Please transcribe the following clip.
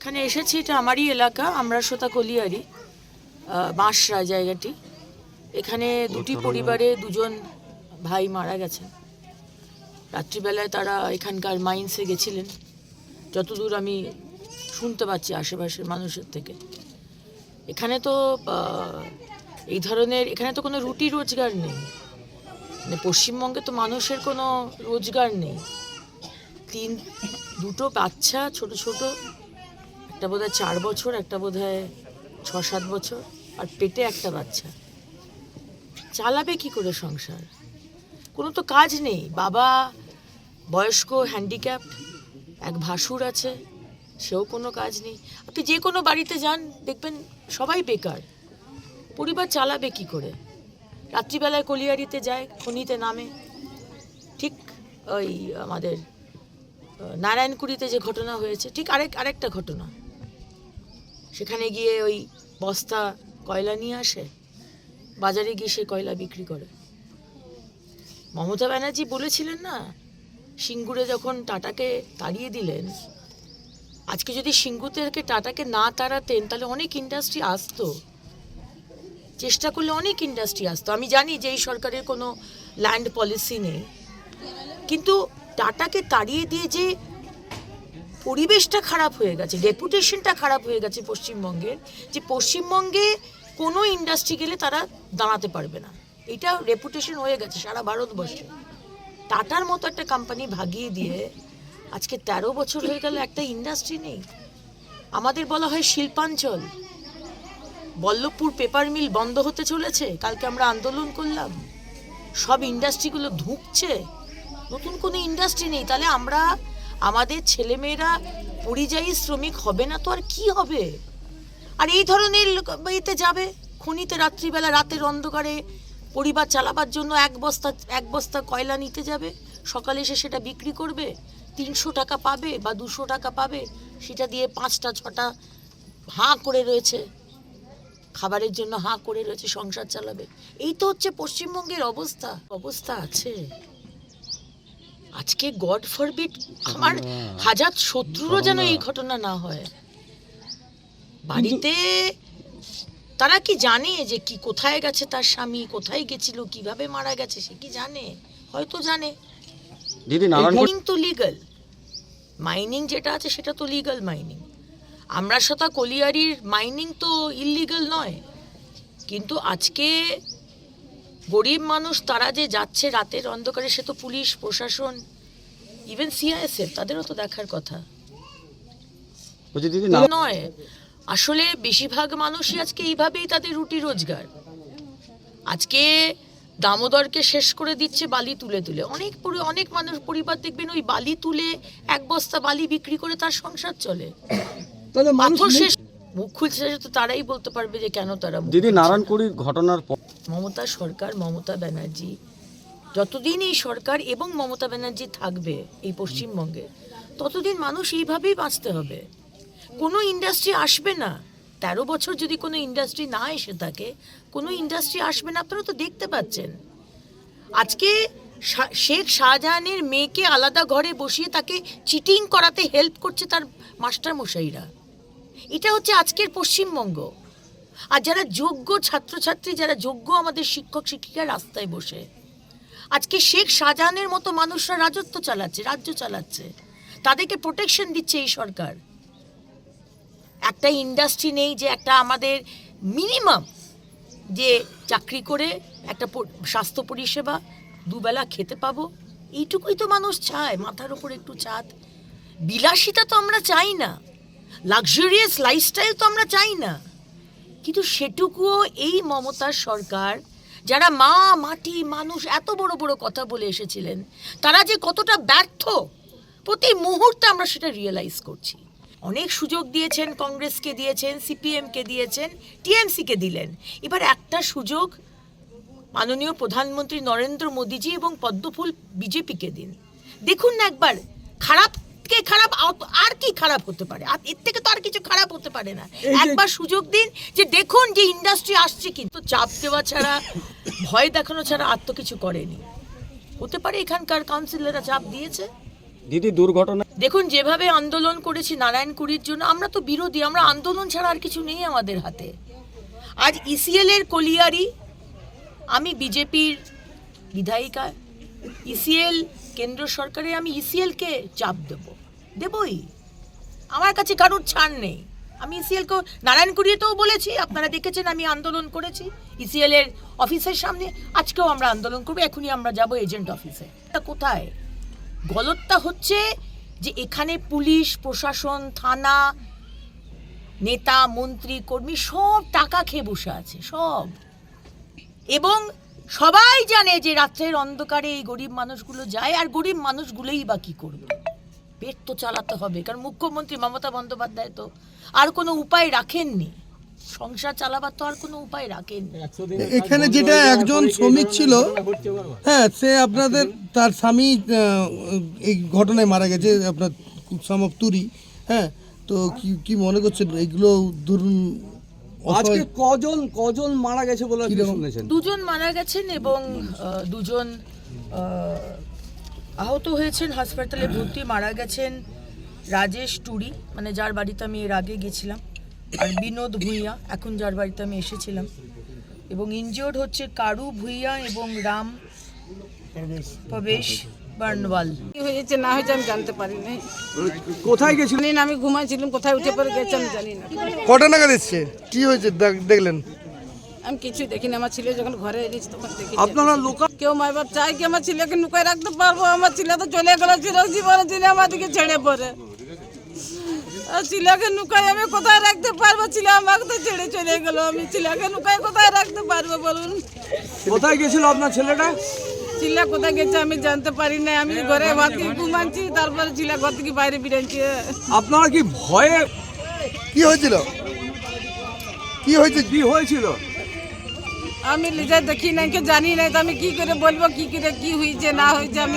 এখানে এসেছি এটা আমারই এলাকা আমরা সোতা কলিয়ারি বাঁশরা জায়গাটি। এখানে দুটি পরিবারে দুজন ভাই মারা গেছেন। রাত্রিবেলায় তারা এখানকার মাইন্সে গেছিলেন। যতদূর আমি শুনতে পাচ্ছি আশেপাশের মানুষের থেকে। এখানে তো এই ধরনের এখানে তো কোনো রুটি রোজগার নেই। মানে পশ্চিমবঙ্গে তো মানুষের কোনো রোজগার নেই। তিন দুটো বাচ্চা ছোট ছোট একটা বোধ চার বছর, একটা বোধ ছ সাত বছর, আর পেটে একটা বাচ্চা। চালাবে কি করে সংসার? কোনো তো কাজ নেই। বাবা বয়স্ক হ্যান্ডিক্যাপ এক ভাসুর আছে, সেও কোনো কাজ নেই। আপনি যে কোনো বাড়িতে যান, দেখবেন সবাই বেকার। পরিবার চালাবে কি করে? রাত্রিবেলায় কলিয়ারিতে যায়, খনিতে নামে। ঠিক ওই আমাদের নারায়ণকুড়িতে যে ঘটনা হয়েছে, ঠিক আরেক, আরেকটা ঘটনা। সেখানে গিয়ে ওই বস্তা কয়লা নিয়ে আসে? বাজারে গিয়ে সে কয়লা বিক্রি করে। মমতা ব্যানার্জি বলেছিলেন না, সিঙ্গুরে যখন টাটাকে তাড়িয়ে দিলেন, আজকে যদি সিঙ্গু থেকে টাটাকে না তাড়াতেন, তাহলে অনেক ইন্ডাস্ট্রি আসতো। চেষ্টা করলে অনেক ইন্ডাস্ট্রি আসতো। আমি জানি যে এই সরকারের কোনো ল্যান্ড পলিসি নেই। কিন্তু টাটাকে তাড়িয়ে দিয়ে যে পরিবেশটা খারাপ হয়ে গেছে রেপুটেশনটা খারাপ হয়ে গেছে পশ্চিমবঙ্গের, যে পশ্চিমবঙ্গে কোনো ইন্ডাস্ট্রি গেলে তারা দাঁড়াতে পারবে না। এটা রেপুটেশন হয়ে গেছে সারা ভারতবর্ষে। টাটার মতো একটা কোম্পানি ভাগিয়ে দিয়ে আজকে তেরো বছর হয়ে গেল একটা ইন্ডাস্ট্রি নেই। আমাদের বলা হয় শিল্পাঞ্চল। বল্লভপুর পেপার মিল বন্ধ হতে চলেছে, কালকে আমরা আন্দোলন করলাম। সব ইন্ডাস্ট্রিগুলো ধুঁকছে। নতুন কোনো ইন্ডাস্ট্রি নেই, তাহলে আমরা আমাদের ছেলেমেয়েরা পরিযায়ী শ্রমিক হবে না তো আর কি হবে? আর এই ধরনের এতে যাবে? খনিতে রাত্রিবেলা, রাতের অন্ধকারে পরিবার চালাবার জন্য এক বস্তা এক বস্তা কয়লা নিতে যাবে? সকালে এসে সেটা বিক্রি করবে? তিনশো টাকা পাবে বা দুশো টাকা পাবে? সেটা দিয়ে পাঁচটা, ছটা হাঁ করে রয়েছে। খাবারের জন্য হাঁ করে রয়েছে, সংসার চালাবে। এই তো হচ্ছে পশ্চিমবঙ্গের অবস্থা। অবস্থা আছে। আজকে গড ফরবিট আমার হাজার শত্রুরও যেন এই ঘটনা না হয়। বাড়িতে তারা কি জানে যে কি কোথায় গেছে তার স্বামী কোথায় গেছিল কীভাবে মারা গেছে সে কি জানে? হয়তো জানে। দিদি মাইনিং তো লিগাল মাইনিং যেটা আছে সেটা তো লিগাল মাইনিং আমরা সাথে কলিয়ারির মাইনিং তো ইললিগাল নয়। কিন্তু আজকে গরিব মানুষ তারা যে যাচ্ছে রাতের অন্ধকারে সে তো পুলিশ প্রশাসন ইভেন সিআইএসএফ তাদেরও তো দেখার কথা। নয়। আসলে বেশিরভাগ মানুষই আজকে এইভাবেই তাদের রুটি রোজগার। আজকে দামোদরকে শেষ করে দিচ্ছে বালি তুলে তুলে। অনেক পরি- অনেক মানুষ পরিবার দেখবেন ওই বালি তুলে এক বস্তা বালি বিক্রি করে তার সংসার চলে। তাহলে মানুষ শেষ মুখ খুলছে তো তারাই বলতে পারবে যে কেন তারা দিদি খুলছে। নারায়ণপুরীর ঘটনার পর মমতা সরকার মমতা ব্যানার্জি যতদিন এই সরকার এবং মমতা ব্যানার্জি থাকবে এই পশ্চিমবঙ্গে ততদিন মানুষ এইভাবেই বাঁচতে হবে। কোনো ইন্ডাস্ট্রি আসবে না। তেরো বছর যদি কোনো ইন্ডাস্ট্রি না এসে থাকে কোনো ইন্ডাস্ট্রি আসবে না আপনারা তো দেখতে পাচ্ছেন। আজকে শেখ শাহজাহানের মেয়েকে আলাদা ঘরে বসিয়ে তাকে চিটিং করাতে হেল্প করছে তার মাস্টার মশাইরা এটা হচ্ছে আজকের পশ্চিমবঙ্গ। আর যারা যোগ্য ছাত্রছাত্রী, যারা যোগ্য আমাদের শিক্ষক, শিক্ষিকা রাস্তায় বসে, আজকে শেখ শাহজাহানের মতো মানুষরা রাজত্ব চালাচ্ছে, রাজ্য চালাচ্ছে, তাদেরকে প্রোটেকশন দিচ্ছে এই সরকার। একটা ইন্ডাস্ট্রি নেই যে একটা আমাদের মিনিমাম যে চাকরি করে একটা স্বাস্থ্য পরিষেবা দুবেলা খেতে পাবো, এইটুকুই তো মানুষ চায়, মাথার উপর একটু ছাদ বিলাসিতা তো আমরা চাই না। লাক্সারিয়াস লাইফস্টাইল তো আমরা চাই না। কিন্তু সেটুকুও এই মমতার সরকার, যারা মা, মাটি, মানুষ এত বড় বড় কথা বলে এসেছিলেন, তারা যে কতটা ব্যর্থ, প্রতি মুহূর্তে আমরা সেটা রিয়েলাইজ করছি। অনেক সুযোগ দিয়েছেন, কংগ্রেসকে দিয়েছেন সিপিএমকে দিয়েছেন টিএমসিকে দিলেন। এবার একটা সুযোগ মাননীয় প্রধানমন্ত্রী নরেন্দ্র মোদীজি এবং পদ্মফুল বিজেপিকে দিন। দেখুন না একবার, খারাপ কে খারাপ আর কি খারাপ হতে পারে? আর এর থেকে তো আর কিছু খারাপ হতে পারে না। একবার সুযোগ দিন যে দেখুন যে ইন্ডাস্ট্রি আসছে কিন্তু চাপ দেওয়া ছাড়া ভয় দেখানো ছাড়া আর তো কিছু করেনি। হতে পারে এখানকার কাউন্সিলররা চাপ দিয়েছে। দিদি দুর্ঘটনা দেখুন যেভাবে আন্দোলন করেছি নারায়ণকুড়ির জন্য আমরা তো বিরোধী আমরা আন্দোলন ছাড়া আর কিছু নেই আমাদের হাতে। আজ ইসিএল এর কলিয়ারি আমি বিজেপির বিধায়িকা। ইসিএল কেন্দ্র সরকারে আমি ইসিএল কে চাপ দেব। দেবই। আমার কাছে কারোর ছাড় নেই। আমি ইসিএল কে নারায়ণকুড়িতেও বলেছি, আপনারা দেখেছেন আমি আন্দোলন করেছি। ইসিএল এর অফিসের সামনে আজকেও আমরা আন্দোলন করব, এখনই আমরা যাব এজেন্ট অফিসে। এটা কোথায়? গলতটা হচ্ছে যে এখানে পুলিশ, প্রশাসন, থানা, নেতা, মন্ত্রী, কর্মী সব টাকা খেয়ে বসে আছে, সব। এবং সবাই জানে যে রাত্রের অন্ধকারে এই গরিব মানুষগুলো যায়, আর গরিব মানুষগুলোই বা কি করবে? পেট তো চালাতে হবে কারণ মুখ্যমন্ত্রী মমতা বন্দ্যোপাধ্যায় তো আর কোনো উপায় রাখেননি। সংসার চালাবার তো আর কোনো উপায় রাখেননি। এখানে যেটা একজন শ্রমিক ছিল হ্যাঁ সে আপনাদের তার স্বামী এই ঘটনায় মারা গেছে আপনার সমাপ তুরি হ্যাঁ তো কি কি মনে করছেন? এগুলো ধরুন আজকে কজন কজন মারা গেছে বলে শুনেছেন? দুজন মারা গেছেন এবং দুজন আহ, আহত হয়েছেন হাসপাতালে ভর্তি মারা গেছেন রাজেশ টুরি। মানে যার বাড়িতে আমি এর আগে গেছিলাম। আর বিনোদ ভূঁইয়া এখন যার বাড়িতে আমি এসেছিলাম। এবং ইনজিওর্ড হচ্ছে কারু ভূঁইয়া এবং রাম প্রবেশ বার্নওয়াল। কি হয়েছে না হয়েছে আমি জানতে পারি না কোথায় গেছিল জানি না আমি ঘুমাইছিলাম কোথায় উঠে পড়ে গেছে আমি জানি না। কটা নাগাদ এসছে? কি হয়েছে? দেখ- দেখলেন? আমি কিছু দেখিনি। আমার ছেলে যখন ঘরে এসেছে তখন দেখি আপনারা লোকাল কেউ মাই বাপ চাই কি আমার ছেলেকে লুকায় রাখতে পারব? আমার ছেলে তো চলে গেল চিরক জীবনে দিনে আমাদেরকে ছেড়ে পড়ে। আর ছেলেকে লুকাই আমি কোথায় রাখতে পারব? ছেলে আমাকে তো ছেড়ে চলে গেল। আমি ছেলেকে লুকাই কোথায় রাখতে পারব বলুন? কোথায় গেছিল আপনার ছেলেটা? ছেলে কোথায় গেছে আমি জানতে পারি না আমি ঘরে ভাত খেয়ে ঘুমাচ্ছি তারপরে ছেলে ঘর থেকে বাইরে বেরিয়েছে আপনারা কি ভয়ে কি হয়েছিল? কি হয়েছে? কি হয়েছিল? আমি নিজে দেখি নাই কে জানি নাই তো আমি কি করে বলব কি করে কি হয়েছে না হয়েছে আমি